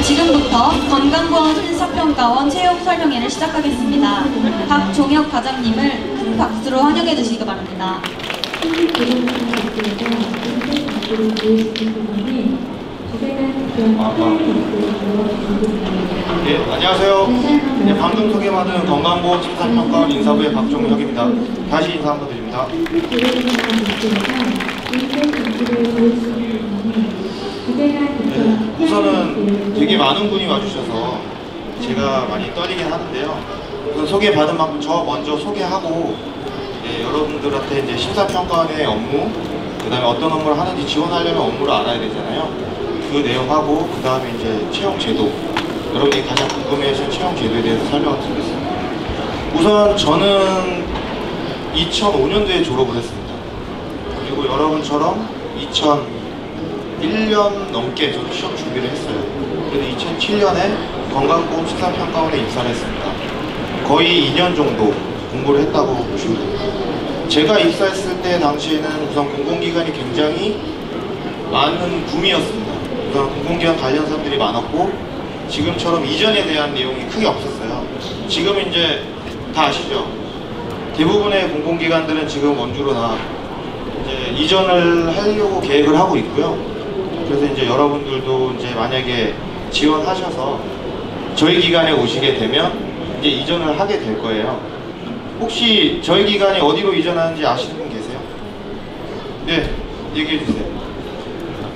네, 지금부터 건강보험 심사평가원 채용 설명회를 시작하겠습니다. 박종혁 과장님을 큰 박수로 환영해 주시기 바랍니다. 예, 안녕하세요. 예, 방금 소개받은 건강보험 심사평가원 인사부의 박종혁입니다. 다시 인사 한번 드립니다. 예, 우선은 되게 많은 분이 와주셔서 제가 많이 떨리긴 하는데요. 우선 소개받은 만큼 저 먼저 소개하고 예, 여러분들한테 이제 심사평가원의 업무, 그 다음에 어떤 업무를 하는지 지원하려면 업무를 알아야 되잖아요. 그 내용하고 그 다음에 이제 채용 제도, 여러분이 가장 궁금해하시는 채용 제도에 대해서 설명을 드리겠습니다. 우선 저는 2005년도에 졸업을 했습니다. 그리고 여러분처럼 2001년 넘게 저도 시험 준비를 했어요. 그래서 2007년에 건강보험 심사평가원에 입사를 했습니다. 거의 2년 정도 공부를 했다고 보시면 됩니다. 제가 입사했을 때 당시에는 우선 공공기관이 굉장히 많은 붐이었습니다. 우선 공공기관 관련 사람들이 많았고 지금처럼 이전에 대한 내용이 크게 없었어요. 지금 이제 다 아시죠? 대부분의 공공기관들은 지금 원주로 다 이제 이전을 하려고 계획을 하고 있고요. 그래서 이제 여러분들도 이제 만약에 지원하셔서 저희 기관에 오시게 되면 이제 이전을 하게 될 거예요. 혹시 저희 기관이 어디로 이전하는지 아시는 분 계세요? 네, 얘기해 주세요.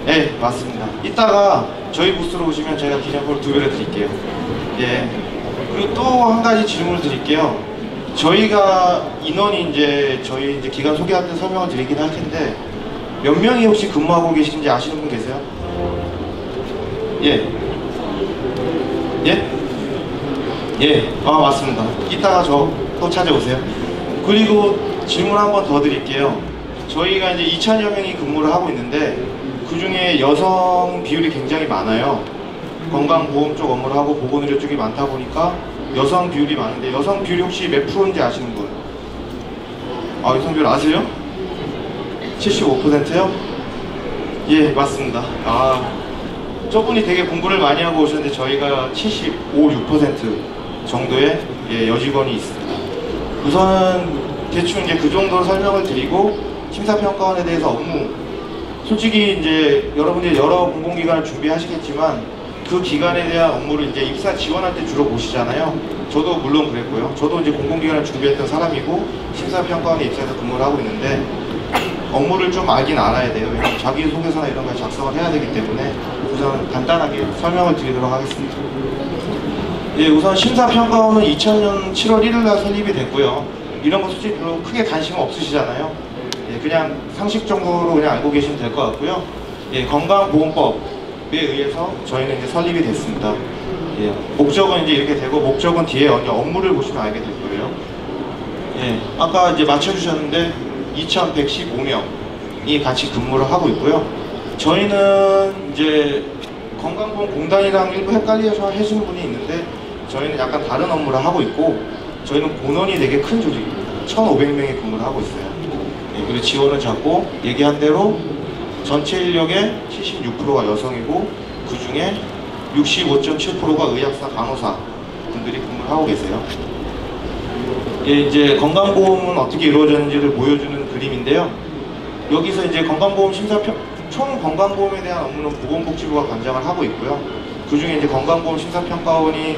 네, 맞습니다. 이따가 저희 부스로 오시면 제가 기념품을 두 배를 드릴게요. 예. 그리고 또 한 가지 질문을 드릴게요. 저희가 인원이 이제 저희 이제 기관 소개할 때 설명을 드리긴 할 텐데 몇 명이 혹시 근무하고 계신지 아시는 분 계세요? 예. 예? 예, 아 맞습니다. 이따가 저 또 찾아오세요. 그리고 질문 한 번 더 드릴게요. 저희가 이제 2천여 명이 근무를 하고 있는데 그 중에 여성 비율이 굉장히 많아요. 건강보험 쪽 업무를 하고 보건의료 쪽이 많다 보니까 여성 비율이 많은데 여성 비율이 혹시 몇 프로인지 아시는 분? 아 여성 비율 아세요? 75%요? 예 맞습니다. 아 저분이 되게 공부를 많이 하고 오셨는데 저희가 75, 6% 정도의 예, 여직원이 있습니다. 우선은 대충 이제 그 정도로 설명을 드리고 심사평가원에 대해서 업무 솔직히 이제 여러분들이 여러 공공기관을 준비하시겠지만 그 기관에 대한 업무를 이제 입사 지원할 때 주로 보시잖아요. 저도 물론 그랬고요. 저도 이제 공공기관을 준비했던 사람이고 심사평가원에 입사해서 근무를 하고 있는데 업무를 좀 알긴 알아야 돼요. 자기소개서나 이런 걸 작성을 해야 되기 때문에 우선 간단하게 설명을 드리도록 하겠습니다. 예, 우선 심사평가원은 2000년 7월 1일 날 설립이 됐고요. 이런 거 솔직히 크게 관심 없으시잖아요. 예, 그냥 상식 정도로 그냥 알고 계시면 될 것 같고요. 예, 건강보험법에 의해서 저희는 이제 설립이 됐습니다. 예, 목적은 이제 이렇게 되고 목적은 뒤에 업무를 보시면 알게 될 거예요. 예, 아까 이제 맞춰주셨는데 2,115명이 같이 근무를 하고 있고요. 저희는 이제 건강보험공단이랑 일부 헷갈려서 해주는 분이 있는데 저희는 약간 다른 업무를 하고 있고 저희는 본원이 되게 큰 조직입니다. 1,500명이 근무를 하고 있어요. 예, 그리고 지원을 잡고 얘기한 대로 전체 인력의 76%가 여성이고 그 중에 65.7%가 의학사, 간호사 분들이 근무를 하고 계세요. 예, 이제 건강보험은 어떻게 이루어졌는지를 보여주는 그림인데요. 여기서 이제 건강보험 심사평, 총 건강보험에 대한 업무는 보건복지부가 관장을 하고 있고요. 그 중에 이제 건강보험 심사평가원이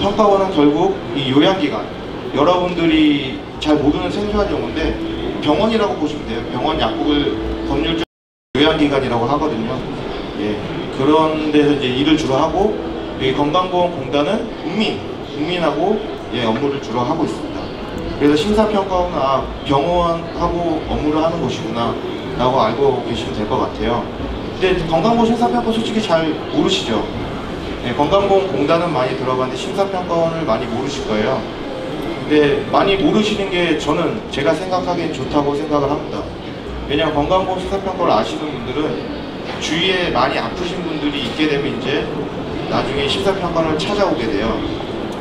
평가원은 결국 이 요양기관, 여러분들이 잘 모르는 생소한 용어인데 병원이라고 보시면 돼요. 병원 약국을 법률적 요양기관이라고 하거든요. 예, 그런 데서 이제 일을 주로 하고 여기 건강보험공단은 국민, 국민하고 예, 업무를 주로 하고 있습니다. 그래서 심사평가원은 아, 병원하고 업무를 하는 곳이구나 라고 알고 계시면 될 것 같아요. 근데 건강보험 심사평가 솔직히 잘 모르시죠? 네, 건강보험공단은 많이 들어봤는데 심사평가원을 많이 모르실 거예요. 근데 많이 모르시는 게 저는 제가 생각하기엔 좋다고 생각을 합니다. 왜냐하면 건강보험 심사평가를 아시는 분들은 주위에 많이 아프신 분들이 있게 되면 이제 나중에 심사평가를 찾아오게 돼요.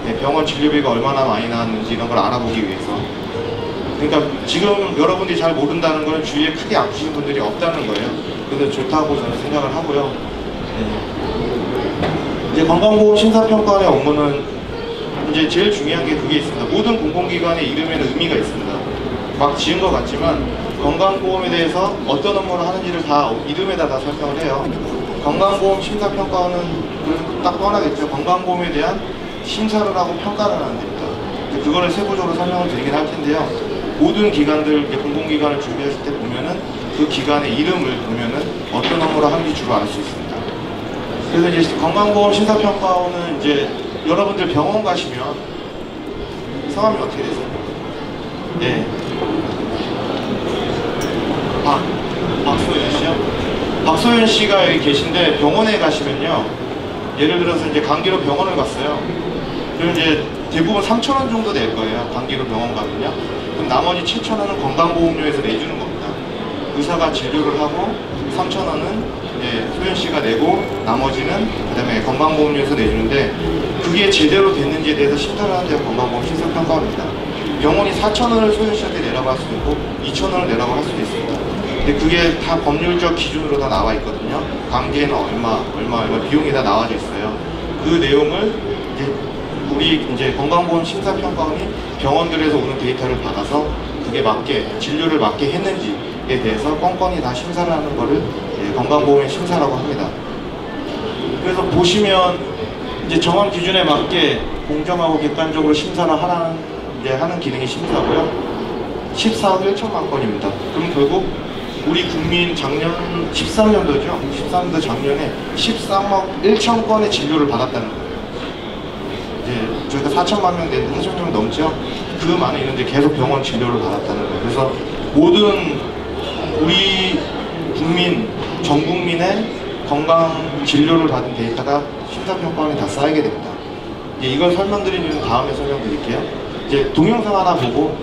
네, 병원 진료비가 얼마나 많이 나왔는지 이런 걸 알아보기 위해서. 그러니까 지금 여러분들이 잘 모른다는 거는 주위에 크게 아프신 분들이 없다는 거예요. 그래서 좋다고 저는 생각을 하고요. 네. 이제 건강보험 심사평가원의 업무는 이제 제일 중요한 게 그게 있습니다. 모든 공공기관의 이름에는 의미가 있습니다. 막 지은 것 같지만 건강보험에 대해서 어떤 업무를 하는지를 다 이름에다 다 설명을 해요. 건강보험 심사평가원은 딱 뻔하겠죠. 건강보험에 대한 심사를 하고 평가를 하는 데입니다. 그거를 세부적으로 설명을 드리긴 할 텐데요. 모든 기관들, 공공기관을 준비하실 때 보면은 그 기관의 이름을 보면은 어떤 업무를 하는지 주로 알 수 있습니다. 그래서 이제 건강보험 심사평가원은 이제 여러분들 병원 가시면 성함이 어떻게 되세요? 네. 박, 박소연 씨요? 박소연 씨가 여기 계신데 병원에 가시면요. 예를 들어서 이제 감기로 병원을 갔어요. 그럼 이제 대부분 3,000원 정도 낼 거예요. 감기로 병원 가면요. 그럼 나머지 7,000원은 건강보험료에서 내주는 겁니다. 의사가 진료를 하고 3,000원은 이제 소연 씨가 내고 나머지는 그다음에 건강보험료에서 내주는데 그게 제대로 됐는지에 대해서 심사를 하는 데가 건강보험 심사평가원입니다. 병원이 4,000원을 소연 씨한테 내라고 할 수도 있고 2,000원을 내라고 할 수도 있습니다. 근데 그게 다 법률적 기준으로 다 나와 있거든요. 감기에는 얼마, 얼마, 얼마 비용이 다 나와져 있어요. 그 내용을 이제 우리 이제 건강보험 심사평가원이 병원들에서 오는 데이터를 받아서 그게 맞게 진료를 맞게 했는지에 대해서 꼼꼼히 다 심사를 하는 거를 예, 건강보험의 심사라고 합니다. 그래서 보시면 이제 정한 기준에 맞게 공정하고 객관적으로 심사를 하라는 이제 하는 기능이 심사고요. 14억 1천만 건입니다. 그럼 결국 우리 국민 작년 13년도죠. 13년도 작년에 13억 1천 건의 진료를 받았다는 거예요. 저희가 4천만 명 되는데 4천 명 넘죠. 그 많은 있는데 계속 병원 진료를 받았다는 거예요. 그래서 모든 우리 국민 전 국민의 건강 진료를 받은 데이터가 심사평가원에 다 쌓이게 됩니다. 이제 이걸 설명드리는 이유는 다음에 설명드릴게요. 이제 동영상 하나 보고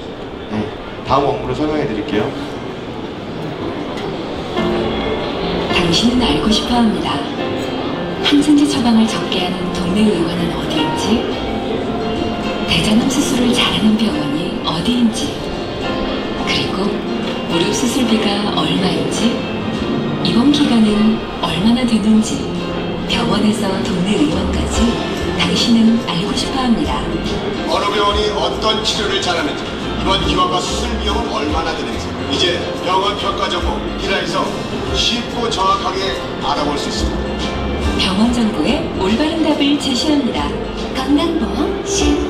네, 다음 업무를 설명해 드릴게요. 당신은 알고 싶어 합니다. 항생제 처방을 적게 하는 동네 의원은 어디인지, 대장암 수술을 잘하는 병원이 어디인지, 그리고 무릎 수술비가 얼마인지, 입원 기간은 얼마나 되는지, 병원에서 동네 의원까지 당신은 알고 싶어 합니다. 어느 병원이 어떤 치료를 잘하는지 이번 기관과 수술 비용은 얼마나 드는지 이제 병원 평가 정보 기라에서 쉽고 정확하게 알아볼 수 있습니다. 병원 정보에 올바른 답을 제시합니다. 건강보험 심사평가원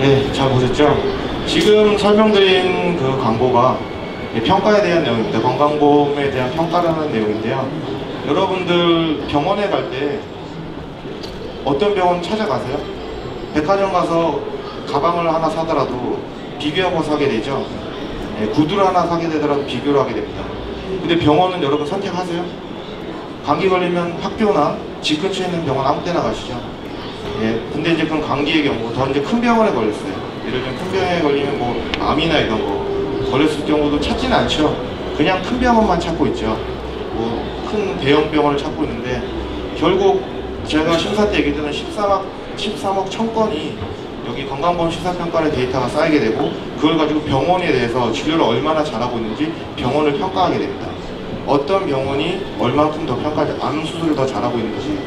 네, 잘 보셨죠? 지금 설명드린 그 광고가 평가에 대한 내용입니다. 건강보험에 대한 평가라는 내용인데요. 여러분들 병원에 갈 때 어떤 병원 찾아가세요? 백화점 가서 가방을 하나 사더라도 비교하고 사게 되죠. 예, 구두를 하나 사게 되더라도 비교를 하게 됩니다. 근데 병원은 여러분 선택하세요? 감기 걸리면 학교나 집 근처에 있는 병원 아무 때나 가시죠. 예, 근데 이제 그건 감기의 경우 더 이제 큰 병원에 걸렸어요. 예를 들면 큰 병에 걸리면 뭐 암이나 이런 거 걸렸을 경우도 찾지는 않죠. 그냥 큰 병원만 찾고 있죠. 뭐 큰 대형 병원을 찾고 있는데 결국 제가 심사 때 얘기 드는 13억 13억 천 건이 여기 건강보험 심사평가의 데이터가 쌓이게 되고 그걸 가지고 병원에 대해서 진료를 얼마나 잘하고 있는지 병원을 평가하게 됩니다. 어떤 병원이 얼마큼 더 평가를 암 수술을 더 잘하고 있는지.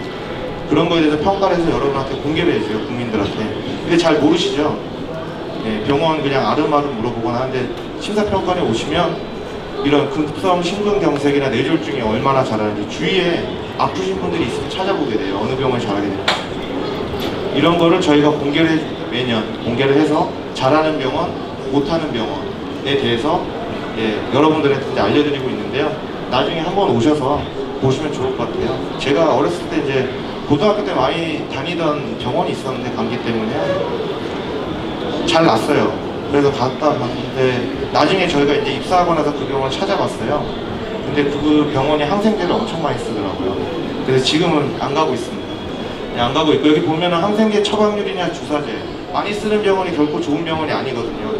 그런 거에 대해서 평가를 해서 여러분한테 공개를 해줘요 국민들한테. 근데 잘 모르시죠? 예, 병원 그냥 아름아름 물어보거나 하는데 심사평가에 오시면 이런 급성 심근경색이나 뇌졸중이 얼마나 잘하는지 주위에 아프신 분들이 있으면 찾아보게 돼요. 어느 병원이 잘하게 됩니다 이런 거를 저희가 공개를 해줍니다 매년 공개를 해서 잘하는 병원 못하는 병원에 대해서 예, 여러분들한테 알려드리고 있는데요 나중에 한번 오셔서 보시면 좋을 것 같아요 제가 어렸을 때 이제 고등학교 때 많이 다니던 병원이 있었는데 감기 때문에 잘 났어요. 그래서 갔다 봤는데 나중에 저희가 이제 입사하고 나서 그 병원을 찾아봤어요. 근데 그 병원이 항생제를 엄청 많이 쓰더라고요. 그래서 지금은 안 가고 있습니다. 네, 안 가고 있고 여기 보면은 항생제 처방률이나 주사제 많이 쓰는 병원이 결코 좋은 병원이 아니거든요.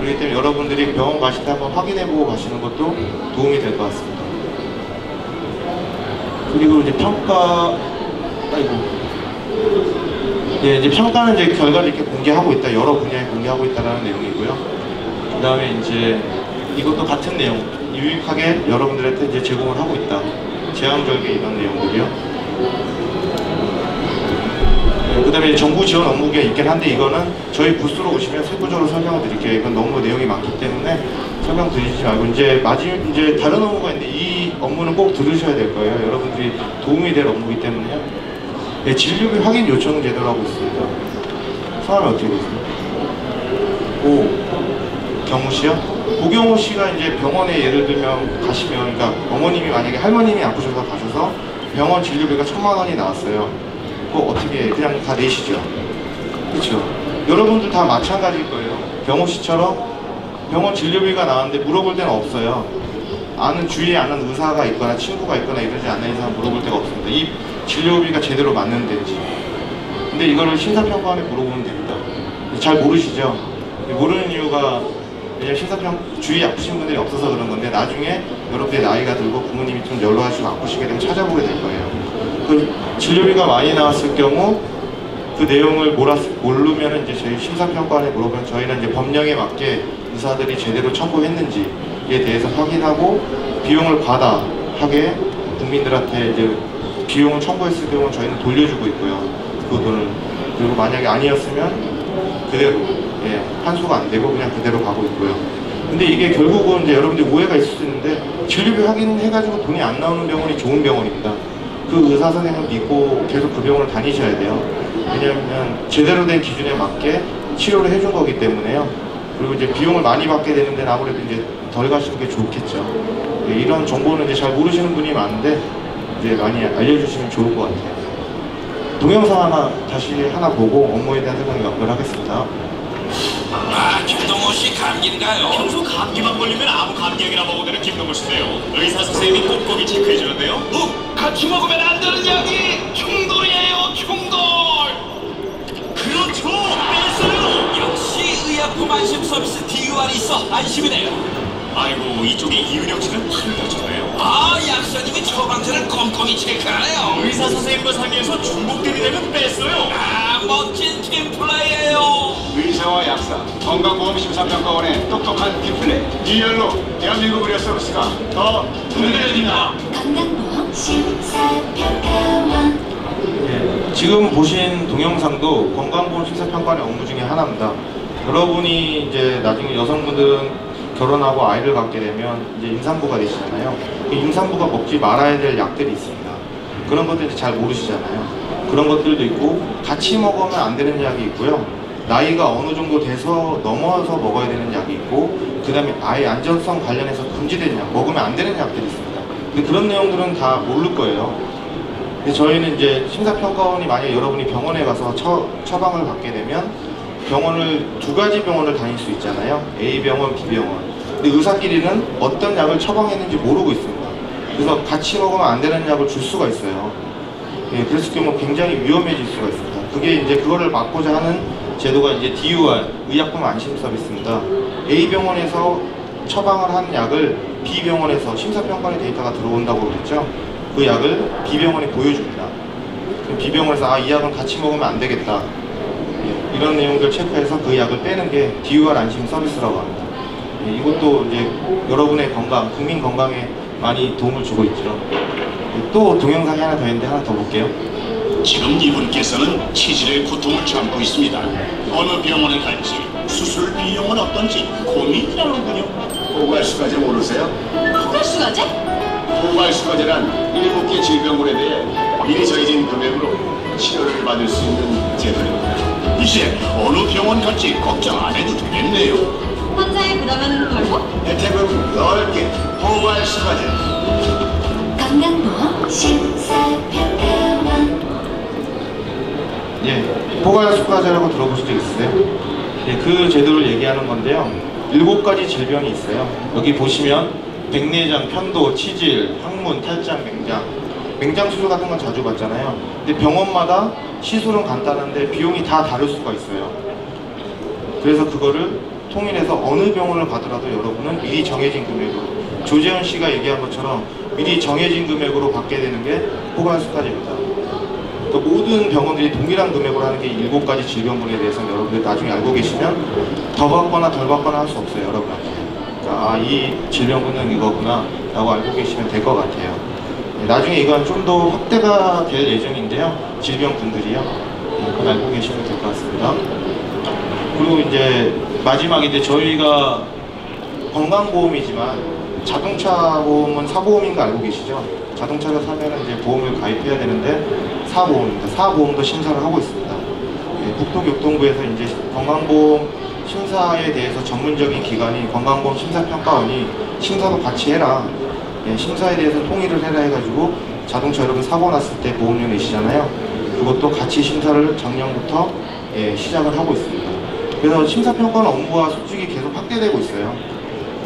그렇기 때문에 여러분들이 병원 가실 때 한번 확인해보고 가시는 것도 도움이 될 것 같습니다. 그리고 이제 평가 아이고 예, 이제 평가는 이제 결과를 이렇게 공개하고 있다. 여러 분야에 공개하고 있다라는 내용이고요. 그 다음에 이제 이것도 같은 내용. 유익하게 여러분들한테 이제 제공을 하고 있다. 제왕절개 이런 내용들이요. 그 다음에 정부 지원 업무가 있긴 한데 이거는 저희 부스로 오시면 세부적으로 설명을 드릴게요. 이건 너무 내용이 많기 때문에 설명드리지 말고 이제 마지막 이제 다른 업무가 있는데 이 업무는 꼭 들으셔야 될 거예요. 여러분들이 도움이 될 업무이기 때문에요. 네, 진료비 확인 요청 제도를 하고 있습니다. 성함이 어떻게 되세요? 오 경우 씨요? 고경호 씨가 이제 병원에 예를 들면 가시면 그러니까 어머님이 만약에 할머님이 아프셔서 가셔서 병원 진료비가 천만 원이 나왔어요. 그거 어떻게 그냥 다 내시죠? 그렇죠. 여러분들 다 마찬가지일 거예요. 경호 씨처럼 병원 진료비가 나왔는데 물어볼 데는 없어요. 아는 주위에 아는 의사가 있거나 친구가 있거나 이러지 않는 이상 물어볼 데가 없습니다. 이 진료비가 제대로 맞는지. 근데 이거를 심사평가원에 물어보면 됩니다. 잘 모르시죠? 모르는 이유가 왜냐면 심사평 주위에 아프신 분들이 없어서 그런 건데 나중에 여러분들이 나이가 들고 부모님이 좀 연로하시고 아프시게 되면 찾아보게 될 거예요. 그 진료비가 많이 나왔을 경우 그 내용을 몰았, 모르면 이제 저희 심사평가원에 물어보면 저희는 이제 법령에 맞게 의사들이 제대로 청구했는지에 대해서 확인하고 비용을 과다하게 국민들한테 이제 비용을 청구했을 경우 저희는 돌려주고 있고요. 그 돈을 그리고 만약에 아니었으면 그대로 예, 환수가 안 되고 그냥 그대로 가고 있고요. 근데 이게 결국은 이제 여러분들 오해가 있을 수 있는데 진료비 확인해가지고 돈이 안 나오는 병원이 좋은 병원입니다. 그 의사 선생님을 믿고 계속 그 병원을 다니셔야 돼요. 왜냐하면 제대로 된 기준에 맞게 치료를 해준 거기 때문에요. 그리고 이제 비용을 많이 받게 되는데 아무래도 이제 덜 가시는 게 좋겠죠. 예, 이런 정보는 이제 잘 모르시는 분이 많은데 이제 많이 알려주시면 좋을 것 같아요. 동영상 하나 다시 하나 보고 업무에 대한 설명 연결 하겠습니다. 아, 김동호 씨 감기인가요? 평소 감기만 걸리면 아무 감기약이나 먹어대는 김동호 씨인데요. 의사 선생님이 꼼꼼히 체크해 주는데요. 어? 같이 먹으면 안 되는 약이 충돌이에요, 충돌. 의약품 안심 서비스 DUR이 있어 안심이네요. 아이고 이쪽에 이은영 씨는 팔려줘요. 아 약사님이 처방전을 꼼꼼히 체크하네요. 의사 선생님과 상의해서 중복되이 되면 뺐어요. 아 멋진 팀플레이예요. 의사와 약사, 건강보험심사평가원의 똑똑한 디플레이. 리얼로 대한민국 의료 서비스가 더 흔들립니다. 건강보험 심사평가원 예, 지금 보신 동영상도 건강보험 심사평가원의 업무 중에 하나입니다. 여러분이 이제 나중에 여성분들은 결혼하고 아이를 갖게 되면 이제 임산부가 되시잖아요. 그 임산부가 먹지 말아야 될 약들이 있습니다. 그런 것들 이제 잘 모르시잖아요. 그런 것들도 있고 같이 먹으면 안 되는 약이 있고요. 나이가 어느 정도 돼서 넘어서 먹어야 되는 약이 있고 그 다음에 아예 안전성 관련해서 금지된 약, 먹으면 안 되는 약들이 있습니다. 근데 그런 내용들은 다 모를 거예요. 근데 저희는 이제 심사평가원이 만약 여러분이 병원에 가서 처, 처방을 받게 되면 병원을 두 가지 병원을 다닐 수 있잖아요. A 병원, B 병원. 근데 의사끼리는 어떤 약을 처방했는지 모르고 있습니다. 그래서 같이 먹으면 안 되는 약을 줄 수가 있어요. 예, 그랬을 경우 굉장히 위험해질 수가 있습니다. 그게 이제 그거를 막고자 하는 제도가 이제 DUR, 의약품 안심 서비스입니다. A 병원에서 처방을 한 약을 B 병원에서 심사평가의 데이터가 들어온다고 그랬죠. 그 약을 B 병원에 보여줍니다. 그럼 B 병원에서 아, 이 약은 같이 먹으면 안 되겠다. 예, 이런 내용들 체크해서 그 약을 빼는 게 DUR 안심 서비스라고 합니다. 예, 이것도 이제 여러분의 건강, 국민 건강에 많이 도움을 주고 있죠. 예, 또 동영상이 하나 더 있는데 하나 더 볼게요. 지금 이분께서는 치질의 고통을 참고 있습니다. 어느 병원에 갈지 수술 비용은 어떤지 고민이라는군요. 포괄수가제 모르세요? 포괄수가제? 포괄수가제란 일곱 개 질병군에 대해 미리 정해진 금액으로 치료를 받을 수 있는 제도입니다. 이제 어느 병원 갈지 걱정 안 해도 되겠네요. 환자의 부담은 덜고? 혜택은 넓게 포괄수가제. 건강보험 심사평가원 예, 포괄 수가제라고 들어보신 적 있으세요? 예, 그 제도를 얘기하는 건데요. 일곱 가지 질병이 있어요. 여기 보시면 백내장, 편도, 치질, 항문, 탈장, 맹장. 맹장 수술 같은 건 자주 받잖아요. 근데 병원마다 시술은 간단한데 비용이 다 다를 수가 있어요. 그래서 그거를 통일해서 어느 병원을 가더라도 여러분은 미리 정해진 금액으로 조재현 씨가 얘기한 것처럼 미리 정해진 금액으로 받게 되는 게 포괄수가제입니다. 그 모든 병원들이 동일한 금액으로 하는 게 일곱 가지 질병군에 대해서는 여러분들 나중에 알고 계시면 더 받거나 덜 받거나 할 수 없어요, 여러분한테. 그러니까 아, 이 질병군은 이거구나 라고 알고 계시면 될 것 같아요. 예, 나중에 이건 좀 더 확대가 될 예정인데요. 질병분들이요. 예, 그걸 알고 계시면 될 것 같습니다. 그리고 이제 마지막인데 저희가 건강보험이지만 자동차 보험은 사보험인 거 알고 계시죠? 자동차를 사면 이제 보험을 가입해야 되는데 사보험입니다. 사보험도 심사를 하고 있습니다. 예, 국토교통부에서 이제 건강보험 심사에 대해서 전문적인 기관이 건강보험 심사평가원이 심사도 같이 해라. 예, 심사에 대해서 통일을 해라 해가지고 자동차 여러분 사고 났을 때 보험료 내시잖아요. 그것도 같이 심사를 작년부터 예, 시작을 하고 있습니다. 그래서 심사평가원 업무가 솔직히 계속 확대되고 있어요.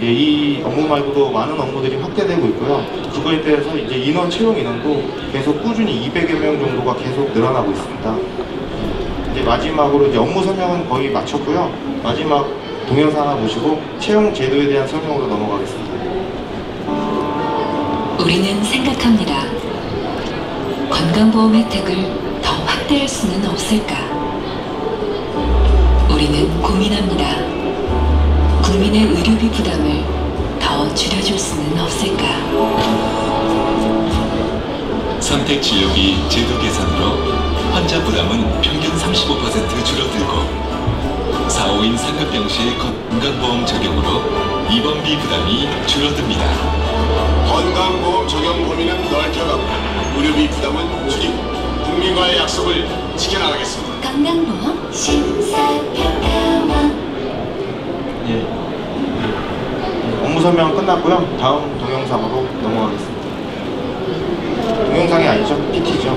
예, 이 업무 말고도 많은 업무들이 확대되고 있고요. 그거에 대해서 이제 인원 채용 인원도 계속 꾸준히 200여 명 정도가 계속 늘어나고 있습니다. 이제 마지막으로 이제 업무 설명은 거의 마쳤고요. 마지막 동영상 하나 보시고 채용 제도에 대한 설명으로 넘어가겠습니다. 우리는 생각합니다. 건강보험 혜택을 더 확대할 수는 없을까? 우리는 고민합니다. 국민의 의료비 부담을 더 줄여줄 수는 없을까? 선택 진료비 제도 개선으로 환자 부담은 평균 35% 줄어들고 4, 5인 상급병 시 건강보험 적용으로 입원비 부담이 줄어듭니다. 건강보험 적용 범위는 넓혀가고 의료비 부담은 줄이고 국민과의 약속을 지켜나가겠습니다. 건강보험 심사평가원 예. 업무 설명 끝났고요. 다음 동영상으로 넘어가겠습니다. 동영상이 아니죠? PT죠.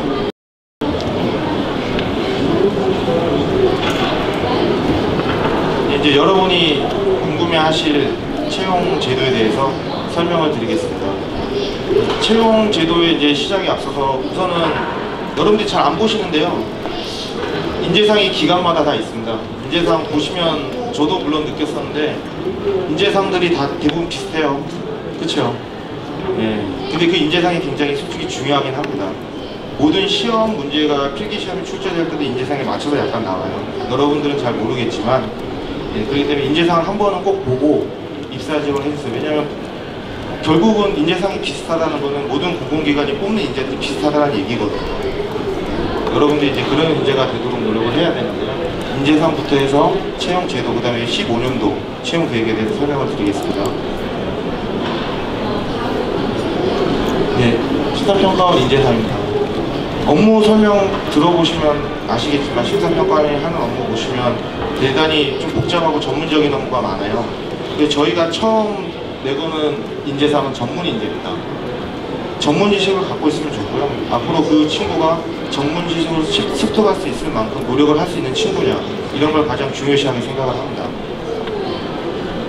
이제 여러분이 궁금해하실 채용 제도에 대해서 설명을 드리겠습니다. 채용 제도의 이제 시작에 앞서서 우선은 여러분들이 잘 안 보시는데요. 인재상이 기관마다 다 있습니다. 인재상 보시면 저도 물론 느꼈었는데 인재상들이 다 대부분 비슷해요. 그렇죠? 예. 근데 그 인재상이 굉장히 솔직히 중요하긴 합니다. 모든 시험 문제가 필기 시험에 출제될 때도 인재상에 맞춰서 약간 나와요. 여러분들은 잘 모르겠지만 예, 그렇기 때문에 인재상을 한 번은 꼭 보고 입사 지원을 해주세요. 왜냐하면 결국은 인재상이 비슷하다는 거는 모든 공공기관이 뽑는 인재들이 비슷하다는 얘기거든요. 여러분들이 이제 그런 문제가 되도록 노력을 해야 되는데요. 인재상부터 해서 채용 제도, 그 다음에 15년도 채용 계획에 대해서 설명을 드리겠습니다. 네, 시사평가원 인재상입니다. 업무 설명 들어보시면 아시겠지만 심사평가원이 하는 업무 보시면 대단히 좀 복잡하고 전문적인 업무가 많아요. 근데 저희가 처음 내고는 인재상은 전문 인재입니다. 전문 지식을 갖고 있으면 좋고요. 앞으로 그 친구가 전문 지식으로 습- 습득할 수 있을 만큼 노력을 할 수 있는 친구냐 이런 걸 가장 중요시하게 생각을 합니다.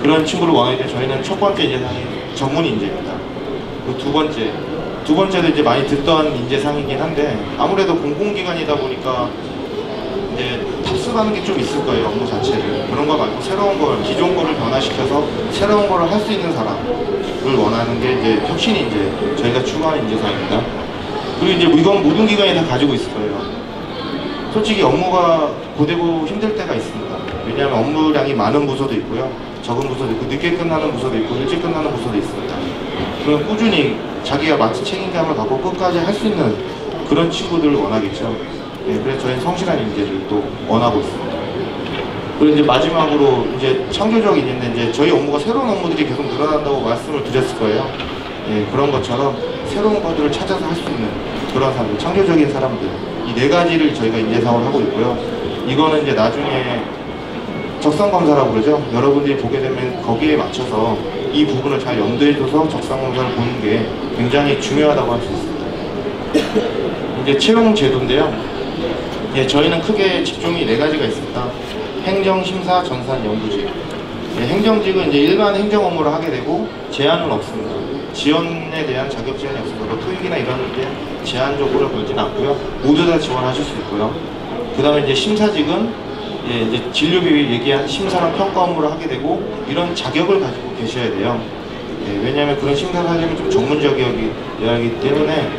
그런 친구를 때 저희는 첫 번째 인재상이 전문 인재입니다. 그두 번째 두 번째도 이제 많이 듣던 인재상이긴 한데 아무래도 공공기관이다 보니까 이제 탑승하는 게 좀 있을 거예요 업무 자체를. 그런 거 말고 새로운 걸 기존 거를 변화시켜서 새로운 거를 할 수 있는 사람을 원하는 게 이제 혁신 인재 저희가 추구하는 인재상입니다. 그리고 이제 이건 모든 기관이 다 가지고 있을 거예요. 솔직히 업무가 고되고 힘들 때가 있습니다. 왜냐하면 업무량이 많은 부서도 있고요. 적은 부서도 있고 늦게 끝나는 부서도 있고 일찍 끝나는 부서도 있습니다. 그럼 꾸준히 자기가 맡은 책임감을 갖고 끝까지 할 수 있는 그런 친구들을 원하겠죠. 예, 그래서 저희는 성실한 인재를 또 원하고 있습니다. 그리고 이제 마지막으로 이제 창조적 인재인데 이제 저희 업무가 새로운 업무들이 계속 늘어난다고 말씀을 드렸을 거예요. 예, 그런 것처럼 새로운 것들을 찾아서 할 수 있는 그런 사람들, 창조적인 사람들 이 네 가지를 저희가 인재 사업을 하고 있고요. 이거는 이제 나중에 적성 검사라고 그러죠. 여러분들이 보게 되면 거기에 맞춰서 이 부분을 잘 염두에 둬서 적성 검사를 보는 게 굉장히 중요하다고 할 수 있습니다. 이제 채용 제도인데요. 예, 저희는 크게 직종이 네 가지가 있습니다. 행정, 심사, 전산, 연구직. 예, 행정직은 이제 일반 행정 업무를 하게 되고 제한은 없습니다. 지원에 대한 자격 제한이 없습니다. 뭐 토익이나 이런 게 제한 조건을 걸지는 않고요. 모두 다 지원하실 수 있고요. 그 다음에 이제 심사직은 예, 이제 진료비 얘기한 심사랑 평가 업무를 하게 되고 이런 자격을 가지고 계셔야 돼요. 예, 왜냐하면 그런 심사를 하려면 좀 전문적이어야 하기 때문에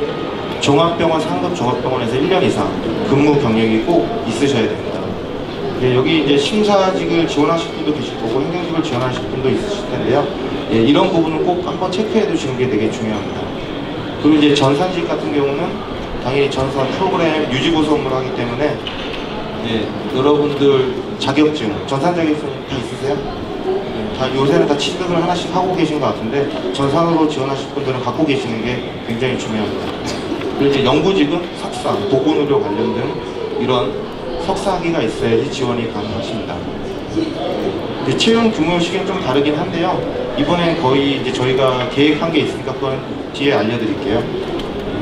종합병원 상급 종합병원에서 1년 이상 근무 경력이 꼭 있으셔야 됩니다. 예, 여기 이제 심사직을 지원하실 분도 계실 거고 행정직을 지원하실 분도 있으실 텐데요. 예, 이런 부분을 꼭 한번 체크해 두시는 게 되게 중요합니다. 그리고 이제 전산직 같은 경우는 당연히 전산 프로그램 유지 보수 업무를 하기 때문에 예, 여러분들 자격증, 전산 자격증 다 있으세요? 네, 다 요새는 다 취득을 하나씩 하고 계신 것 같은데 전산으로 지원하실 분들은 갖고 계시는 게 굉장히 중요합니다. 그리고 이제 연구직은 석사, 보건의료 관련 등 이런 석사학위가 있어야지 지원이 가능하십니다. 이제 채용 규모 시기는 좀 다르긴 한데요. 이번엔 거의 이제 저희가 계획한 게 있으니까 그건 뒤에 알려드릴게요.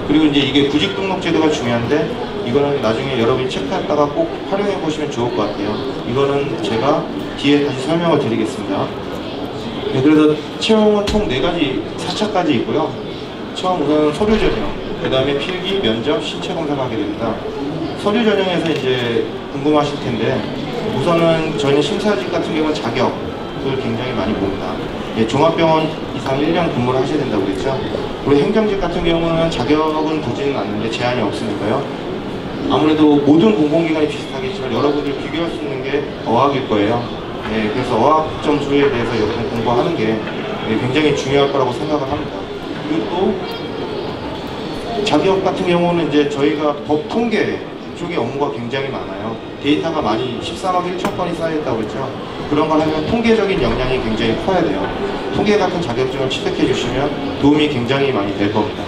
그리고 이제 이게 구직 등록 제도가 중요한데 이거는 나중에 여러분이 체크했다가 꼭 활용해 보시면 좋을 것 같아요. 이거는 제가 뒤에 다시 설명을 드리겠습니다. 네, 그래서 채용은 총 4가지 4차까지 있고요. 처음 우선 서류 전형, 그 다음에 필기, 면접, 신체 검사를 하게 됩니다. 서류 전형에서 이제 궁금하실 텐데 우선은 저희는 심사직 같은 경우는 자격을 굉장히 많이 봅니다. 예, 종합병원 이상 1년 근무를 하셔야 된다고 그랬죠. 우리 행정직 같은 경우는 자격은 보지는 않는데 제한이 없으니까요. 아무래도 모든 공공기관이 비슷하겠지만 여러분들 비교할 수 있는 게 어학일 거예요. 예, 그래서 어학 점수에 대해서 여러분 공부하는 게 예, 굉장히 중요할 거라고 생각을 합니다. 그리고 또 자기업 같은 경우는 이제 저희가 법 통계 쪽의 업무가 굉장히 많아요. 데이터가 많이 13억 1천 건이 쌓여있다고 그랬죠. 그런 걸 하면 통계적인 역량이 굉장히 커야 돼요. 통계 같은 자격증을 취득해 주시면 도움이 굉장히 많이 될 겁니다.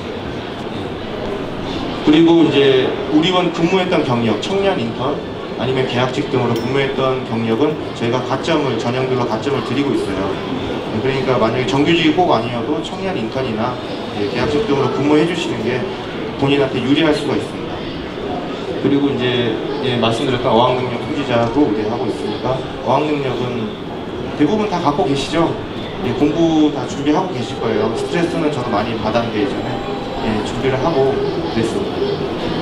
그리고 이제 우리원 근무했던 경력, 청년 인턴 아니면 계약직 등으로 근무했던 경력은 저희가 가점을 전형별로 가점을 드리고 있어요. 그러니까 만약에 정규직이 꼭 아니어도 청년 인턴이나 예, 계약직 등으로 근무해 주시는 게 본인한테 유리할 수가 있습니다. 그리고 이제 예, 말씀드렸던 어학능력 소지자도 우대하고 있으니까 어학능력은 대부분 다 갖고 계시죠? 예, 공부 다 준비하고 계실 거예요. 스트레스는 저도 많이 받았는데 예전에 예, 준비를 하고 그랬습니다.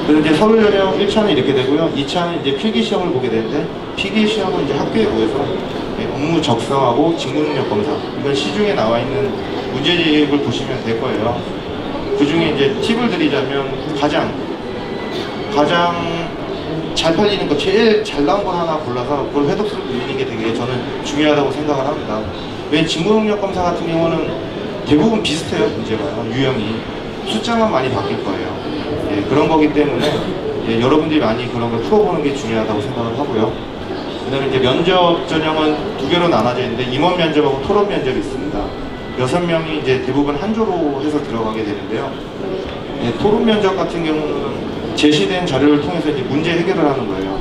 그래서 이제 서울 전형 1차는 이렇게 되고요. 2차는 이제 필기 시험을 보게 되는데 필기 시험은 이제 학교에 모여서 예, 업무 적성하고 직무능력 검사 이건 시중에 나와 있는 문제집을 보시면 될 거예요. 그 중에 이제 팁을 드리자면 가장 가장 잘 팔리는 거 제일 잘 나온 거 하나 골라서 그걸 회독수를 늘리는 게 되게 저는 중요하다고 생각을 합니다. 왜 직무능력 검사 같은 경우는 대부분 비슷해요 문제가요 유형이 숫자만 많이 바뀔 거예요. 예, 그런 거기 때문에 예, 여러분들이 많이 그런 걸 풀어보는 게 중요하다고 생각을 하고요. 그다음에 이제 면접 전형은 두 개로 나눠져 있는데 임원 면접하고 토론 면접이 있습니다. 여섯 명이 이제 대부분 한 조로 해서 들어가게 되는데요. 예, 토론 면접 같은 경우는 제시된 자료를 통해서 이제 문제 해결을 하는 거예요.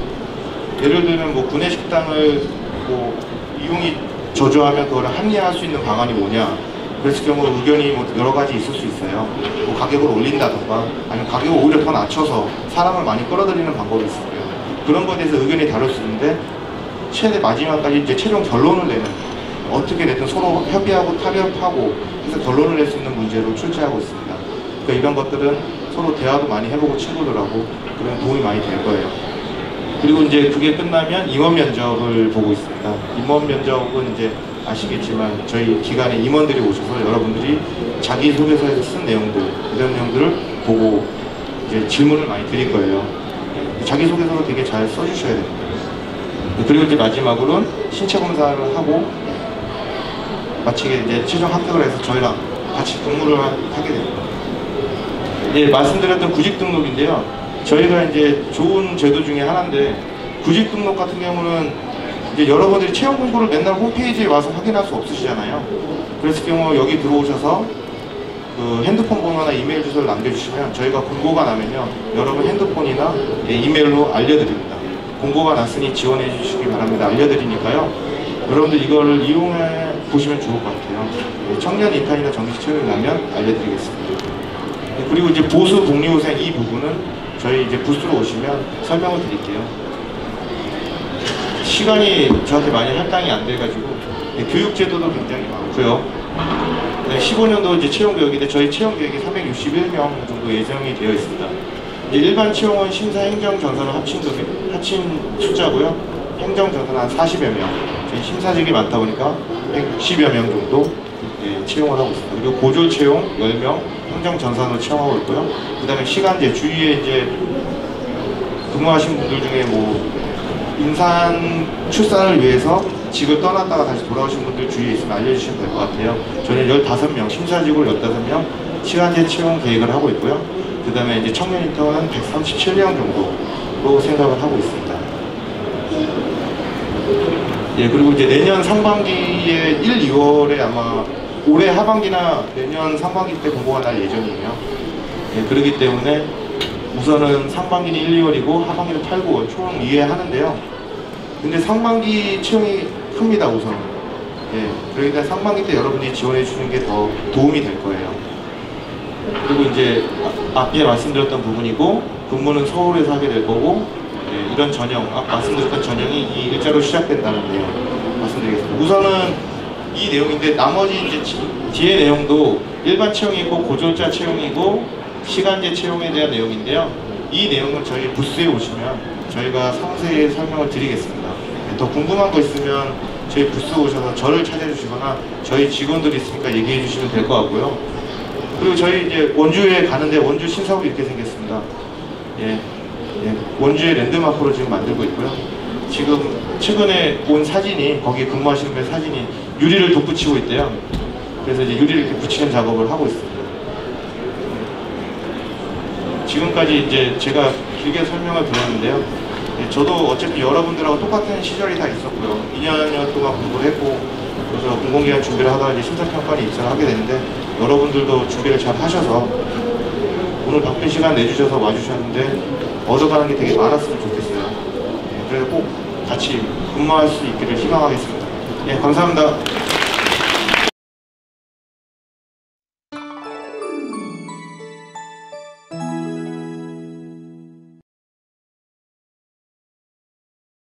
예를 들면 뭐 구내 식당을 뭐 이용이 저조하면 그걸 합리화할 수 있는 방안이 뭐냐. 그랬을 경우 의견이 뭐 여러 가지 있을 수 있어요. 뭐 가격을 올린다던가 아니면 가격을 오히려 더 낮춰서 사람을 많이 끌어들이는 방법이 있을 거예요. 그런 거에 대해서 의견이 다를 수 있는데 최대 마지막까지 이제 최종 결론을 내는 어떻게 됐든 서로 협의하고 타협하고 해서 결론을 낼 수 있는 문제로 출제하고 있습니다. 그러니까 이런 것들은 서로 대화도 많이 해보고 친구들하고 그런 도움이 많이 될 거예요. 그리고 이제 그게 끝나면 임원 면접을 보고 있습니다. 임원 면접은 이제 아시겠지만 저희 기관에 임원들이 오셔서 여러분들이 자기소개서에서 쓴 내용들 이런 내용들을 보고 이제 질문을 많이 드릴 거예요. 자기소개서를 되게 잘 써주셔야 됩니다. 그리고 이제 마지막으로는 신체 검사를 하고 마치게 이제 최종 합격을 해서 저희랑 같이 근무를 하- 하게 됩니다. 예, 말씀드렸던 구직 등록인데요. 저희가 이제 좋은 제도 중에 하나인데 구직 등록 같은 경우는 이제 여러분들이 채용 공고를 맨날 홈페이지에 와서 확인할 수 없으시잖아요. 그랬을 경우 여기 들어오셔서 그 핸드폰 번호나 이메일 주소를 남겨주시면 저희가 공고가 나면요 여러분 핸드폰이나 예, 이메일로 알려드립니다. 공고가 났으니 지원해 주시기 바랍니다. 알려드리니까요. 여러분들 이거를 이용해 보시면 좋을 것 같아요. 예, 청년 인턴이나 정식 채용이 나면 알려드리겠습니다. 네, 그리고 이제 보수 복리후생 이 부분은 저희 이제 부스로 오시면 설명을 드릴게요. 시간이 저한테 많이 할당이 안 돼가지고 네, 교육 제도도 굉장히 많고요. 네, 15년도 이제 채용 교육인데 저희 채용 교육이 361명 정도 예정이 되어 있습니다. 일반 채용은 심사 행정 전산을 합친 금 합친 숫자고요. 행정 전산은 한 40여 명. 저희 심사직이 많다 보니까 160여 명 정도 예, 채용을 하고 있습니다. 그리고 고졸 채용 10명, 행정 전산으로 채용하고 있고요. 그 다음에 시간제 주위에 이제 근무하신 분들 중에 뭐 임산 출산을 위해서 직을 떠났다가 다시 돌아오신 분들 주위에 있으면 알려주시면 될 것 같아요. 저는 15명, 심사직으로 15명, 시간제 채용 계획을 하고 있고요. 그 다음에 이제 청년 인턴은 137명 정도 로 생각을 하고 있습니다. 예, 그리고 이제 내년 상반기에 1, 2월에 아마 올해 하반기나 내년 상반기 때 공고가 날 예정이에요. 예, 그렇기 때문에 우선은 상반기는 1, 2월이고 하반기는 8, 9월 총 이해하는데요. 근데 상반기 채용이 큽니다, 우선. 예, 그러니까 상반기 때 여러분들이 지원해 주는 게 더 도움이 될 거예요. 그리고 이제 아- 앞에 말씀드렸던 부분이고 근무는 서울에서 하게 될 거고 예, 이런 전형, 아까 말씀드렸던 전형이 이 일자로 시작된다는 내용 말씀드리겠습니다. 우선은 이 내용인데 나머지 이제 지- 뒤에 내용도 일반 채용이 있고 고졸자 채용이고 시간제 채용에 대한 내용인데요. 이 내용은 저희 부스에 오시면 저희가 상세히 설명을 드리겠습니다. 예, 더 궁금한 거 있으면 저희 부스 오셔서 저를 찾아주시거나 저희 직원들이 있으니까 얘기해 주시면 될 것 같고요. 그리고 저희 이제 원주에 가는데 원주 신사옥이 이렇게 생겼습니다. 예, 예, 원주의 랜드마크로 지금 만들고 있고요. 지금 최근에 온 사진이 거기 근무하시는 분 사진이 유리를 덧붙이고 있대요. 그래서 이제 유리를 이렇게 붙이는 작업을 하고 있습니다. 지금까지 이제 제가 길게 설명을 드렸는데요. 예, 저도 어차피 여러분들하고 똑같은 시절이 다 있었고요. 2년 동안 공부를 했고, 그래서 공공기관 준비를 하다가 이제 심사평가에 입사를 하게 되는데, 여러분들도 준비를 잘 하셔서, 오늘 바쁜 시간 내주셔서 와주셨는데, 얻어가는 게 되게 많았으면 좋겠어요. 예, 그래서 꼭 같이 근무할 수 있기를 희망하겠습니다. 예, 감사합니다.